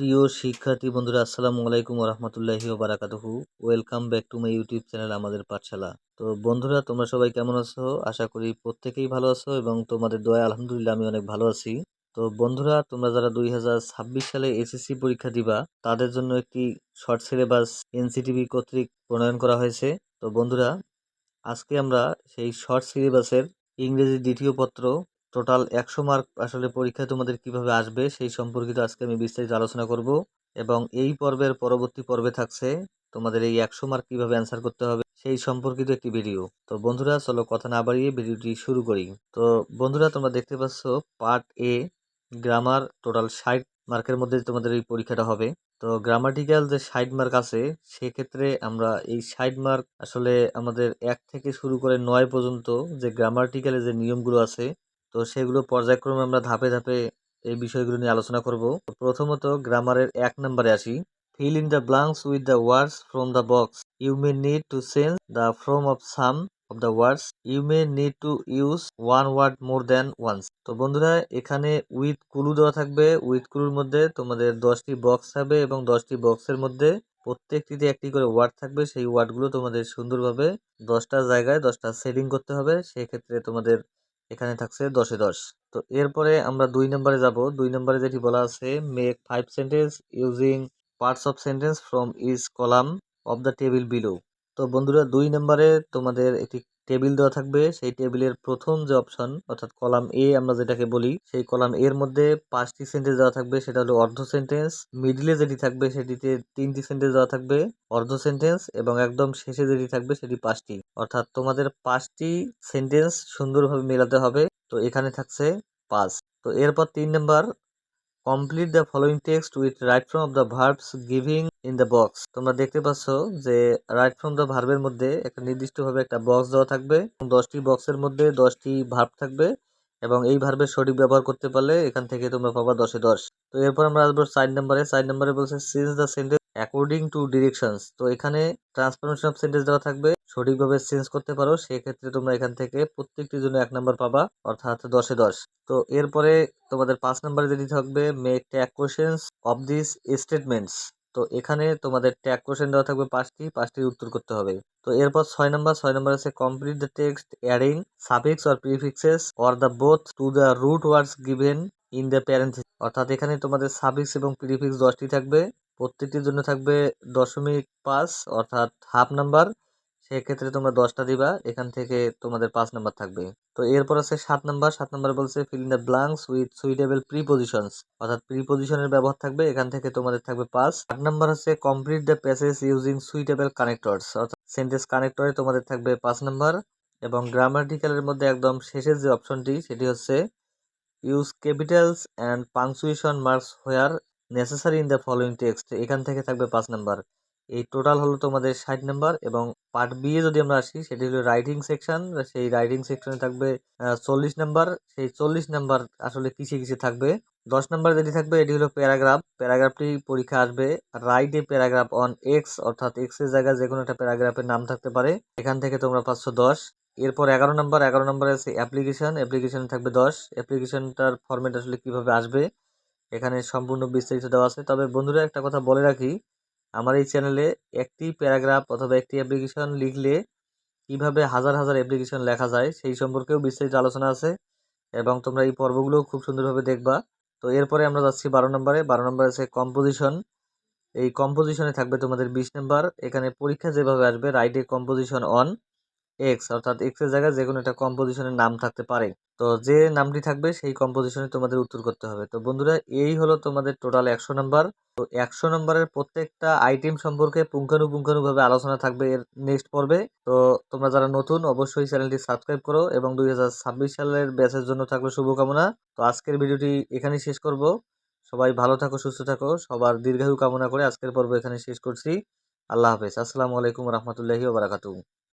প্রিয় শিক্ষার্থী বন্ধুরা, আসসালামু আলাইকুম রহমতুল্লাহি বারাকাতুহু welcome back to my YouTube channel আমাদের পাঠশালা। তো বন্ধুরা, তোমরা সবাই কেমন আছো? আশা করি প্রত্যেকেই ভালো আছো এবং তোমাদের দয়া আলহামদুলিল্লাহ আমি অনেক ভালো আছি। তো বন্ধুরা, তোমরা যারা দুই হাজার ছাব্বিশ সালে এসএসসি পরীক্ষা দিবা, তাদের জন্য একটি শর্ট সিলেবাস এনসিটিভি কর্তৃক প্রণয়ন করা হয়েছে। তো বন্ধুরা, আজকে আমরা সেই শর্ট সিলেবাসের ইংরেজি দ্বিতীয় পত্র টোটাল একশো মার্ক আসলে পরীক্ষায় তোমাদের কীভাবে আসবে সেই সম্পর্কিত আজকে আমি বিস্তারিত আলোচনা করব এবং এই পর্বের পরবর্তী পর্বে থাকছে তোমাদের এই একশো মার্ক কীভাবে অ্যান্সার করতে হবে সেই সম্পর্কিত একটি ভিডিও তো বন্ধুরা, চলো কথা না বাড়িয়ে ভিডিওটি শুরু করি। তো বন্ধুরা, তোমরা দেখতে পাচ্ছ পার্ট এ গ্রামার টোটাল ষাট মার্কের মধ্যে তোমাদের এই পরীক্ষাটা হবে। তো গ্রামাটিক্যাল যে ষাট মার্ক আছে, সেক্ষেত্রে আমরা এই ষাট মার্ক আসলে আমাদের এক থেকে শুরু করে নয় পর্যন্ত যে গ্রামাটিক্যালের যে নিয়মগুলো আছে তো সেগুলো পর্যায়ক্রমে আমরা ধাপে ধাপে এই বিষয়গুলো নিয়ে আলোচনা করব। প্রথমত গ্রামারের এক নম্বরে আসি। Fill in the blanks with the words from the box you may need to change the from of some of the words you may need to use one word more than once তো বন্ধুরা, এখানে with কুলু দেওয়া থাকবে। With কুলুর মধ্যে তোমাদের দশটি box থাকবে এবং দশটি বক্সের মধ্যে প্রত্যেকটিতে একটি করে ওয়ার্ড থাকবে। সেই ওয়ার্ডগুলো তোমাদের সুন্দরভাবে দশটা জায়গায় দশটা সেটিং করতে হবে। সেক্ষেত্রে তোমাদের এখানে থাকছে দশে দশ। তো এরপরে আমরা দুই নম্বরে যাব। দুই নম্বরে যেটি বলা আছে make five sentence using parts of sentence from is column of the table below তো বন্ধুরা, দুই নম্বরে তোমাদের একটি টেবিল দেওয়া থাকবে। সেই টেবিলের প্রথম যে অপশন, অর্থাৎ কলাম এ আমরা যেটাকে বলি, সেই কলাম এর মধ্যে পাঁচটি সেন্টেন্স দেওয়া থাকবে। সেটা হলো অর্ধ সেন্টেন্স মিডিলে যেটি থাকবে সেটিতে তিনটি সেন্টেন্স দেওয়া থাকবে, অর্ধ সেন্টেন্স এবং একদম শেষে যেটি থাকবে সেটি পাঁচটি। অর্থাৎ তোমাদের পাঁচটি সেন্টেন্স সুন্দরভাবে মেলাতে হবে। তো এখানে থাকছে পাঁচ। তো এরপর তিন নম্বর complete the following text with right from of the verbs giving in the box তোমরা দেখতে পাচ্ছ যে রাইট ফ্রম দ্য ভার্বের মধ্যে একটা নির্দিষ্টভাবে একটা বক্স দেওয়া থাকবে দশটি বক্সের মধ্যে দশটি ভার্ব থাকবে এবং এই ভার্বের সঠিক ব্যবহার করতে পারলে এখান থেকে তোমরা পাবা দশে দশ। তো এরপর আমরা আসব সাইড নাম্বারে সাইড নাম্বারে বলছে since the sentence according to directions তো এখানে ট্রান্সফরমেশন অফ সেন্টেন্স দেওয়া থাকবে। সঠিকভাবে চেঞ্জ করতে পারো, সেক্ষেত্রে তোমরা এখান থেকে প্রত্যেকটির জন্য এক নাম্বার পাবা, অর্থাৎ দশে দশ। তো এরপরে তোমাদের পাঁচ নাম্বারে যেটি থাকবে make tag questions of this statements তো এখানে তোমাদের ট্যাগ কোশ্চেন দেওয়া থাকবে পাঁচটি, পাঁচটির উত্তর করতে হবে। তো এরপর ছয় নাম্বার ছয় নাম্বার আছে complete the text adding suffix or prefixes or the both to the root words given in the parenthesis অর্থাৎ এখানে তোমাদের সাফিক্স এবং প্রিফিক্স দশটি থাকবে, প্রত্যেকটির জন্য থাকবে দশমিক পাঁচ, অর্থাৎ হাফ নাম্বার সেক্ষেত্রে তোমরা দশটা দিবা, এখান থেকে তোমাদের পাঁচ নাম্বার থাকবে। তো এরপর আছে সাত নাম্বার সাত নাম্বার বলছে fill in the blanks with suitable prepositions অর্থাৎ প্রিপোজিশনের ব্যবহার থাকবে, এখান থেকে তোমাদের থাকবে পাঁচ। আট নাম্বার হচ্ছে complete the passage using suitable connectors অর্থাৎ সেন্টেন্স কানেক্টরে তোমাদের থাকবে পাঁচ নাম্বার, এবং গ্রামাটিক্যালের মধ্যে একদম শেষের যে অপশনটি সেটি হচ্ছে use capitals and punctuation marks where necessary in the following text এখান থেকে থাকবে পাঁচ নাম্বার। এই টোটাল হলো তোমাদের ষাট নাম্বার এবং পার্ট বি এ যদি আমরা আসি, সেটি হলো রাইটিং সেকশন সেই রাইটিং সেকশনে থাকবে চল্লিশ নাম্বার সেই চল্লিশ নাম্বার আসলে কিসে কিসে থাকবে? দশ নাম্বার যেটি থাকবে, এটি হলো প্যারাগ্রাফ প্যারাগ্রাফটি পরীক্ষা আসবে write a paragraph on X অর্থাৎ এক্সের জায়গায় যে কোনো একটা প্যারাগ্রাফের নাম থাকতে পারে, এখান থেকে তোমরা পাঁচশো দশ। এরপর এগারো নাম্বার এগারো নাম্বার আছে অ্যাপ্লিকেশন অ্যাপ্লিকেশন থাকবে দশ। অ্যাপ্লিকেশনটার ফর্মেট আসলে কীভাবে আসবে, এখানে সম্পূর্ণ বিস্তারিত দেওয়া আছে। তবে বন্ধুরা, একটা কথা বলে রাখি আমার এই চ্যানেলে একটি প্যারাগ্রাফ অথবা একটি অ্যাপ্লিকেশন লিখলে কীভাবে হাজার হাজার অ্যাপ্লিকেশন লেখা যায় সেই সম্পর্কেও বিস্তারিত আলোচনা আছে এবং তোমরা এই পর্বগুলো খুব সুন্দরভাবে দেখবা। তো এরপরে আমরা যাচ্ছি বারো নম্বরে। বারো নম্বর আছে কম্পোজিশন এই কম্পোজিশনে থাকবে তোমাদের বিশ নম্বর। এখানে পরীক্ষা যেভাবে আসবে রাইট কম্পোজিশন অন এক্স অর্থাৎ এক্সের জায়গায় যে কোনো একটা কম্পোজিশনের নাম থাকতে পারে। তো যে নামটি থাকবে, সেই কম্পোজিশনে তোমাদের উত্তর করতে হবে। তো বন্ধুরা, এই হলো তোমাদের টোটাল একশো নাম্বার তো একশো নম্বরের প্রত্যেকটা আইটেম সম্পর্কে পুঙ্খানুপুঙ্খানুভাবে আলোচনা থাকবে এর নেক্সট পর্বে। তো তোমরা যারা নতুন, অবশ্যই চ্যানেলটি সাবস্ক্রাইব করো এবং দুই হাজার ছাব্বিশ সালের ব্যাচের জন্য থাকবে শুভকামনা। তো আজকের ভিডিওটি এখানেই শেষ করব। সবাই ভালো থাকো, সুস্থ থাকো। সবার দীর্ঘায়ু কামনা করে আজকের পর্ব এখানে শেষ করছি। আল্লাহ হাফেজ। আসসালামু আলাইকুম রহমতুল্লাহি বারাকাতু